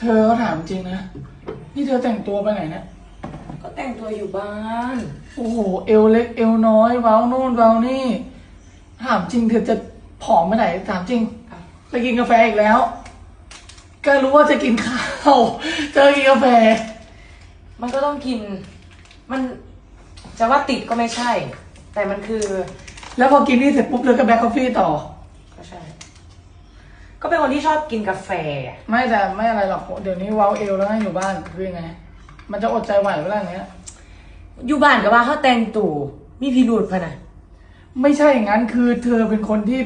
เธอเขาถามจริงนะ นี่เธอแต่งตัวไปไหนเนี่ยก็แต่งตัวอยู่บ้าน โอ้โห เอวเล็กเอวน้อยเว้าโน่นเว้านี่ ถามจริงเธอจะผอมไปไหนถามจริง ไปกินกาแฟอีกแล้ว ก็รู้ว่าจะกินข้าวเจอกินกาแฟ มันก็ต้องกิน มันจะว่าติดก็ไม่ใช่ แต่มันคือ แล้วพอกินนี่เสร็จปุ๊บเลยก็แบล็คกาแฟต่อ ก็ใช่ ก็เป็นคนที่ชอบกินกาแฟ ไม่แต่ไม่อะไรหรอกเดี๋ยวนี้เว้าเอวแล้วให้อยู่บ้านคือยังไง มันจะอดใจไหวเวลาอย่างเงี้ย อยู่บ้านก็ว่าเขาแต่งตู่มีพิรุธพะนะไม่ใช่อย่างนั้นคือเธอเป็นคนที่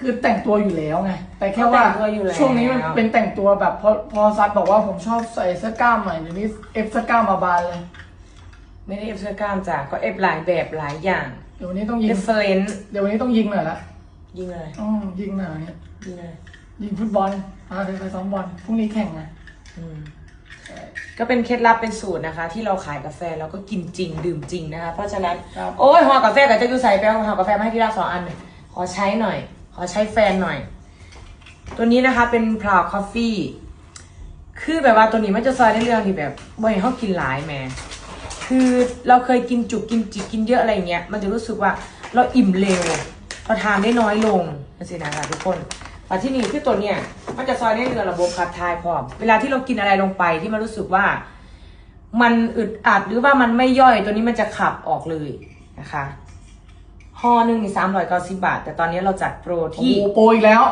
คือแต่งตัวอยู่แล้วไงแต่แค่ว่าแต่งตัวอยู่แล้ว ช่วงนี้มันเป็นแต่งตัวแบบพอพอซัดบอกว่าผมชอบใส่เสื้อกล้ามใหม่เดี๋ยวนี้เอฟเสื้อกล้ามมาบานเลยไม่ได้เอฟเสื้อกล้ามจ้ะก็เอฟหลายแบบหลายอย่างเดี๋ยววันนี้ต้องยิง different เดี๋ยววันนี้ต้องยิงหน่อยละ ยิงเลยอืมยิงหน่อยเนี่ยยิงเลยยิงฟุตบอลพาเธอไปซ้อมบอลพรุ่งนี้แข่งไงอืมก็เป็นเคล็ดลับเป็นสูตรนะคะ ที่เราขายกาแฟเราก็กินจริงดื่มจริงนะคะ เพราะฉะนั้นครับโอ้ยห่อกาแฟกับเจ้ายูใส่ไปเอาห่อกาแฟมาให้พี่ลาสองอันหน่อยขอใช้หน่อย ขอใช้แฟนหน่อย ตัวนี้นะคะเป็นพราวคอฟฟี่คือแบบว่าตัวนี้มันจะซอยในเรื่องที่แบบบ่อยเขากินหลายแหม่คือเราเคยกินจุกกินจิกกินเยอะอะไรเงี้ย มันจะรู้สึกว่าเราอิ่มเร็ว เราทานได้น้อยลงนั่นสินะคะทุกคนแต่ที่นี่คือตัวเนี้ยมันจะซอยในเรื่องระบบขับถ่ายพร้อมเวลาที่เรากินอะไรลงไปที่มันรู้สึกว่า มันอึดอัดหรือว่ามันไม่ย่อยตัวนี้มันจะขับออกเลยนะคะห่อหนึ่งมีสามร้อยเก้าสิบาท แต่ตอนนี้เราจัดโปรโอ้ที่โหโปรอีกแล้ว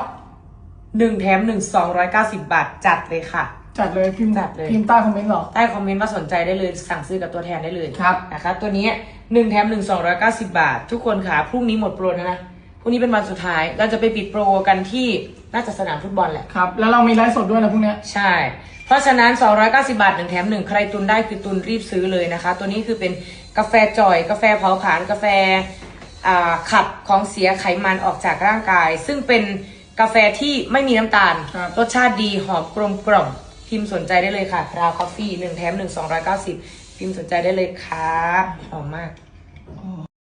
หนึ่งแถมหนึ่งสองร้อยเก้าสิบาทจัดเลยค่ะ จัดเลยพิมพ์จัดเลย พิมพ์ใต้คอมเมนต์หรอ ใต้คอมเมนต์ว่าสนใจได้เลยสั่งซื้อกับตัวแทนได้เลยครับ นะคะ ตัวนี้หนึ่งแถมหนึ่งสองร้อยเก้าสิบาท ทุกคนค่ะพรุ่งนี้หมดโปรแล้วนะ พรุ่งนี้เป็นวันสุดท้าย เราจะไปปิดโปรกันที่น่าจะสนามฟุตบอลแหละ ครับ แล้วเรามีไลฟ์สดด้วยนะพรุ่งเนี้ย ใช่ เพราะฉะนั้น 290 บาทหนึ่งแถมหนึ่งใครตุนได้คือตุนรีบซื้อเลยนะคะ ตัวนี้คือเป็นกาแฟจ่อย กาแฟเผาผลาญกาแฟอ่าขับของเสียไขมันออกจากร่างกาย ซึ่งเป็นกาแฟที่ไม่มีน้ำตาล ครับ รสชาติดีหอมกลมกล่อมพิมพ์สนใจได้เลยค่ะราวคอฟฟี่หนึ่งแถมหนึ่งสองร้อยเก้าสิบพิมพ์สนใจได้เลยค่ะหอมมาก